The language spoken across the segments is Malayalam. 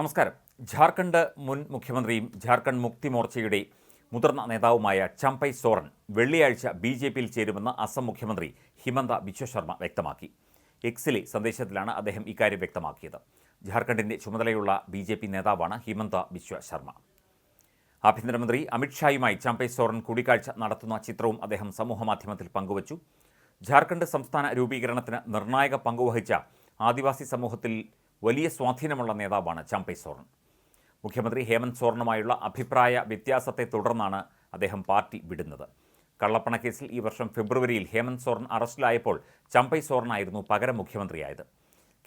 നമസ്കാരം. ജാർഖണ്ഡ് മുൻ മുഖ്യമന്ത്രിയും ജാർഖണ്ഡ് മുക്തി മോർച്ചയുടെ മുതിർന്ന നേതാവുമായ ചമ്പൈ സോറൻ വെള്ളിയാഴ്ച ബി ജെ പിയിൽ ചേരുമെന്ന് അസം മുഖ്യമന്ത്രി ഹിമന്ത ബിശ്വ ശർമ്മ വ്യക്തമാക്കി. എക്സിലെ സന്ദേശത്തിലാണ് അദ്ദേഹം ഇക്കാര്യം വ്യക്തമാക്കിയത്. ജാർഖണ്ഡിന്റെ ചുമതലയുള്ള ബി ജെ പി നേതാവാണ് ഹിമന്ത ബിശ്വ ശർമ്മ. ആഭ്യന്തരമന്ത്രി അമിത്ഷായുമായി ചമ്പൈ സോറൻ കൂടിക്കാഴ്ച നടത്തുന്ന ചിത്രവും അദ്ദേഹം സമൂഹമാധ്യമത്തിൽ പങ്കുവച്ചു. ജാർഖണ്ഡ് സംസ്ഥാന രൂപീകരണത്തിന് നിർണായക പങ്കുവഹിച്ച ആദിവാസി സമൂഹത്തിൽ വലിയ സ്വാധീനമുള്ള നേതാവാണ് ചാമ്പൈ സോറൻ. മുഖ്യമന്ത്രി ഹേമന്ത് സോറനുമായുള്ള അഭിപ്രായ വ്യത്യാസത്തെ തുടർന്നാണ് അദ്ദേഹം പാർട്ടി വിടുന്നത്. കള്ളപ്പണക്കേസിൽ ഈ വർഷം ഫെബ്രുവരിയിൽ ഹേമന്ത് സോറൻ അറസ്റ്റിലായപ്പോൾ ചമ്പൈ സോറനായിരുന്നു പകരം മുഖ്യമന്ത്രിയായത്.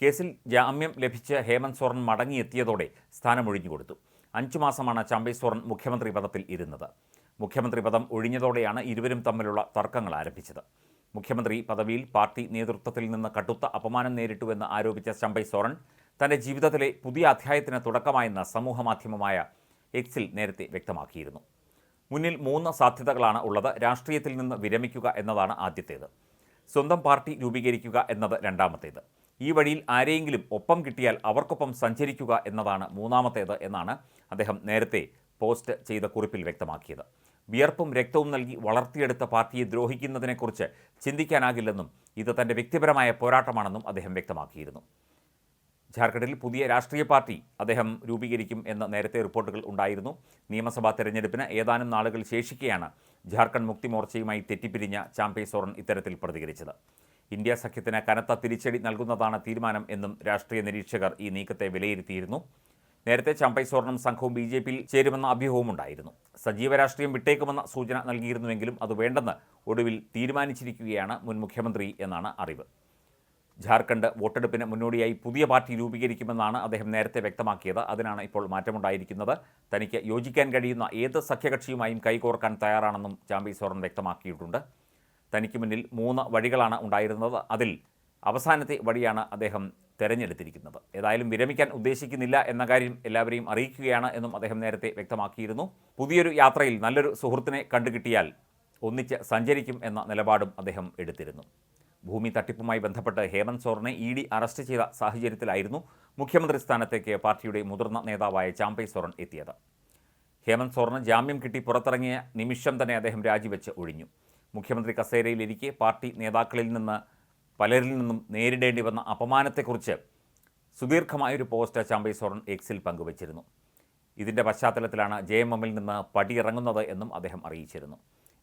കേസിൽ ജാമ്യം ലഭിച്ച ഹേമന്ത് സോറൻ മടങ്ങിയെത്തിയതോടെ സ്ഥാനമൊഴിഞ്ഞു കൊടുത്തു. അഞ്ചു മാസമാണ് ചമ്പൈ സോറൻ മുഖ്യമന്ത്രി പദത്തിൽ ഇരുന്നത്. മുഖ്യമന്ത്രി പദം ഒഴിഞ്ഞതോടെയാണ് ഇരുവരും തമ്മിലുള്ള തർക്കങ്ങൾ ആരംഭിച്ചത്. മുഖ്യമന്ത്രി പദവിയിൽ പാർട്ടി നേതൃത്വത്തിൽ നിന്ന് കടുത്ത അപമാനം നേരിട്ടുവെന്ന് ആരോപിച്ച ചമ്പൈ സോറൻ തന്റെ ജീവിതത്തിലെ പുതിയ അധ്യായത്തിന് തുടക്കമായെന്ന് സമൂഹമാധ്യമമായ എക്സിൽ നേരത്തെ വ്യക്തമാക്കിയിരുന്നു. മുന്നിൽ മൂന്ന് സാധ്യതകളാണ് ഉള്ളത്. രാഷ്ട്രീയത്തിൽ നിന്ന് വിരമിക്കുക എന്നതാണ് ആദ്യത്തേത്. സ്വന്തം പാർട്ടി രൂപീകരിക്കുക എന്നത് രണ്ടാമത്തേത്. ഈ വഴിയിൽ ആരെയെങ്കിലും ഒപ്പം കിട്ടിയാൽ അവർക്കൊപ്പം സഞ്ചരിക്കുക എന്നതാണ് മൂന്നാമത്തേത് എന്നാണ് അദ്ദേഹം നേരത്തെ പോസ്റ്റ് ചെയ്ത കുറിപ്പിൽ വ്യക്തമാക്കിയത്. വിയർപ്പും രക്തവും നൽകി വളർത്തിയെടുത്ത പാർട്ടിയെ ദ്രോഹിക്കുന്നതിനെക്കുറിച്ച് ചിന്തിക്കാനാകില്ലെന്നും ഇത് തന്റെ വ്യക്തിപരമായ പോരാട്ടമാണെന്നും അദ്ദേഹം വ്യക്തമാക്കിയിരുന്നു. ജാർഖണ്ഡിൽ പുതിയ രാഷ്ട്രീയ പാർട്ടി അദ്ദേഹം രൂപീകരിക്കും എന്ന നേരത്തെ റിപ്പോർട്ടുകൾ ഉണ്ടായിരുന്നു. നിയമസഭാ തെരഞ്ഞെടുപ്പിന് ഏതാനും നാളുകൾ ശേഷിക്കെയാണ് ജാർഖണ്ഡ് മുക്തി മോർച്ചയുമായി തെറ്റിപ്പിരിഞ്ഞ ചാമ്പേ സോറൻ ഇത്തരത്തിൽ പ്രതികരിച്ചത്. ഇന്ത്യ സഖ്യത്തിന് കനത്ത തിരിച്ചടി നൽകുന്നതാണ് തീരുമാനം എന്നും രാഷ്ട്രീയ നിരീക്ഷകർ ഈ നീക്കത്തെ വിലയിരുത്തിയിരുന്നു. നേരത്തെ ചാമ്പൈ സോറനും സംഘവും ബി ജെ പിയിൽ ചേരുമെന്ന അഭ്യൂഹവും ഉണ്ടായിരുന്നു. സജീവ രാഷ്ട്രീയം വിട്ടേക്കുമെന്ന സൂചന നൽകിയിരുന്നുവെങ്കിലും അത് വേണ്ടെന്ന് ഒടുവിൽ തീരുമാനിച്ചിരിക്കുകയാണ് മുൻ മുഖ്യമന്ത്രി എന്നാണ് അറിവ്. ജാർഖണ്ഡ് വോട്ടെടുപ്പിന് മുന്നോടിയായി പുതിയ പാർട്ടി രൂപീകരിക്കുമെന്നാണ് അദ്ദേഹം നേരത്തെ വ്യക്തമാക്കിയത്. അതിനാണ് ഇപ്പോൾ മാറ്റമുണ്ടായിരിക്കുന്നത്. തനിക്ക് യോജിക്കാൻ കഴിയുന്ന ഏത് സഖ്യകക്ഷിയുമായും കൈകോർക്കാൻ തയ്യാറാണെന്നും ചാമ്പി സോറൻ വ്യക്തമാക്കിയിട്ടുണ്ട്. തനിക്ക് മുന്നിൽ മൂന്ന് വഴികളാണ് ഉണ്ടായിരുന്നത്. അതിൽ അവസാനത്തെ വഴിയാണ് അദ്ദേഹം തെരഞ്ഞെടുത്തിരിക്കുന്നത്. ഏതായാലും വിരമിക്കാൻ ഉദ്ദേശിക്കുന്നില്ല എന്ന കാര്യം എല്ലാവരെയും അറിയിക്കുകയാണ് എന്നും അദ്ദേഹം നേരത്തെ വ്യക്തമാക്കിയിരുന്നു. പുതിയൊരു യാത്രയിൽ നല്ലൊരു സുഹൃത്തിനെ കണ്ടുകിട്ടിയാൽ ഒന്നിച്ച് സഞ്ചരിക്കും എന്ന നിലപാടും അദ്ദേഹം എടുത്തിരുന്നു. ഭൂമി തട്ടിപ്പുമായി ബന്ധപ്പെട്ട് ഹേമന്ത് സോറിനെ ഇ ഡി അറസ്റ്റ് ചെയ്ത സാഹചര്യത്തിലായിരുന്നു മുഖ്യമന്ത്രി സ്ഥാനത്തേക്ക് പാർട്ടിയുടെ മുതിർന്ന നേതാവായ ചാമ്പൈ സോറൻ എത്തിയത്. ഹേമന്ത് സോറിന് ജാമ്യം കിട്ടി പുറത്തിറങ്ങിയ നിമിഷം തന്നെ അദ്ദേഹം രാജിവെച്ച് ഒഴിഞ്ഞു. മുഖ്യമന്ത്രി കസേരയിലിരിക്കെ പാർട്ടി നേതാക്കളിൽ നിന്ന് പലരിൽ നിന്നും നേരിടേണ്ടി വന്ന അപമാനത്തെക്കുറിച്ച് സുദീർഘമായൊരു പോസ്റ്റ് ചാമ്പൈ സോറൻ എക്സിൽ പങ്കുവച്ചിരുന്നു. ഇതിന്റെ പശ്ചാത്തലത്തിലാണ് ജെ എം എമ്മിൽ നിന്ന് പടിയിറങ്ങുന്നത് എന്നും അദ്ദേഹം അറിയിച്ചിരുന്നു.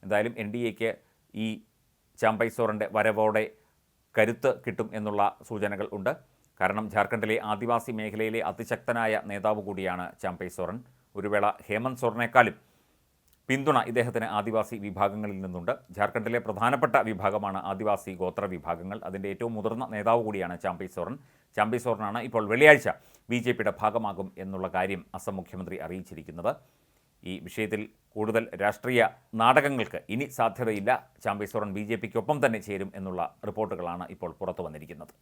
എന്തായാലും എൻ ഡി എക്ക് ഈ ചാമ്പൈ സോറന്റെ വരവോടെ കരുത്ത് കിട്ടും എന്നുള്ള സൂചനകൾ ഉണ്ട്. കാരണം ജാർഖണ്ഡിലെ ആദിവാസി മേഖലയിലെ അതിശക്തനായ നേതാവ് കൂടിയാണ് ചാമ്പൈ സോറൻ ഒരു വേള ഹേമന്ത് സോറിനേക്കാളും പിന്തുണ ഇദ്ദേഹത്തിന് ആദിവാസി വിഭാഗങ്ങളിൽ നിന്നുണ്ട്. ജാർഖണ്ഡിലെ പ്രധാനപ്പെട്ട വിഭാഗമാണ് ആദിവാസി ഗോത്ര വിഭാഗങ്ങൾ. അതിന്റെ ഏറ്റവും മുതിർന്ന നേതാവ് കൂടിയാണ് ചാമ്പൈ സോറൻ സോറനാണ് ഇപ്പോൾ വെള്ളിയാഴ്ച ബി ഭാഗമാകും എന്നുള്ള കാര്യം അസം മുഖ്യമന്ത്രി അറിയിച്ചിരിക്കുന്നത്. ഈ വിഷയത്തിൽ കൂടുതൽ രാഷ്ട്രീയ നാടകങ്ങൾക്ക് ഇനി സാധ്യതയില്ല. ചാമ്പേശ്വരൻ ബി ജെ പിക്കൊപ്പം തന്നെ ചേരും എന്നുള്ള റിപ്പോർട്ടുകളാണ് ഇപ്പോൾ പുറത്തു വന്നിരിക്കുന്നത്.